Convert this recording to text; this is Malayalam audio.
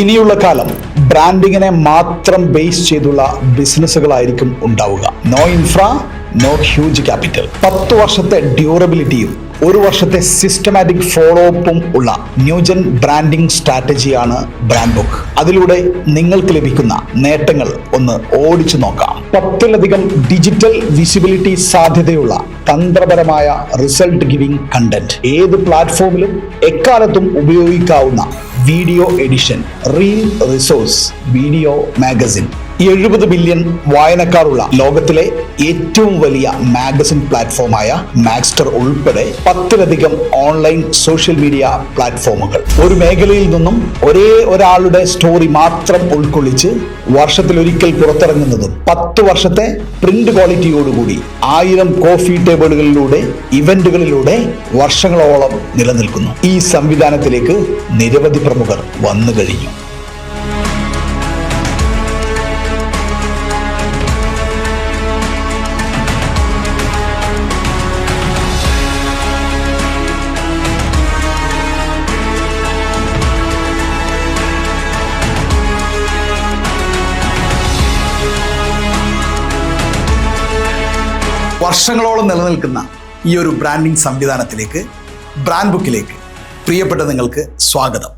ഇനിയുള്ള കാലം ബ്രാൻഡിങ്ങിനെ മാത്രം ബേസ് ചെയ്തുള്ള ബിസിനസ്സുകളായിരിക്കും ഉണ്ടാവുക. No infra no huge capital പത്ത് വർഷത്തെ ഡ്യൂറബിലിറ്റിയും ഒരു വർഷത്തെ സിസ്റ്റമാറ്റിക് ഫോളോ അപ്പും ഉള്ള ന്യൂജൻ ബ്രാൻഡിംഗ് സ്ട്രാറ്റജിയാണ് ബ്രാൻഡ് ബുക്ക് അതിലൂടെ നിങ്ങൾക്ക് ലഭിക്കുന്ന നേട്ടങ്ങൾ ഒന്ന് ഓടിച്ചു നോക്കാം. പത്തിലധികം ഡിജിറ്റൽ വിസിബിലിറ്റി സാധ്യതയുള്ള തന്ത്രപരമായ റിസൾട്ട് ഗിവിംഗ് കണ്ടന്റ് ഏത് പ്ലാറ്റ്ഫോമിലും എക്കാലത്തും ഉപയോഗിക്കാവുന്ന video edition reel resource video magazine എഴുപത് ബില്യൺ വായനക്കാരുള്ള ലോകത്തിലെ ഏറ്റവും വലിയ മാഗസിൻ പ്ലാറ്റ്ഫോമായ മാക്സ്റ്റർ ഉൾപ്പെടെ പത്തിലധികം ഓൺലൈൻ സോഷ്യൽ മീഡിയ പ്ലാറ്റ്ഫോമുകൾ. ഒരു മേഖലയിൽ നിന്നും ഒരേ ഒരാളുടെ സ്റ്റോറി മാത്രം ഉൾക്കൊള്ളിച്ച് വർഷത്തിലൊരിക്കൽ പുറത്തിറങ്ങുന്നതും പത്ത് വർഷത്തെ പ്രിന്റ് ക്വാളിറ്റിയോടുകൂടി ആയിരം കോഫി ടേബിളുകളിലൂടെ ഇവന്റുകളിലൂടെ വർഷങ്ങളോളം നിലനിൽക്കുന്നു. ഈ സംവിധാനത്തിലേക്ക് നിരവധി പ്രമുഖർ വന്നു കഴിഞ്ഞു. വർഷങ്ങളോളം നിലനിൽക്കുന്ന ഈ ഒരു ബ്രാൻഡിംഗ് സംവിധാനത്തിലേക്ക് ബ്രാൻഡ് ബുക്കിലേക്ക് പ്രിയപ്പെട്ട നിങ്ങൾക്ക് സ്വാഗതം.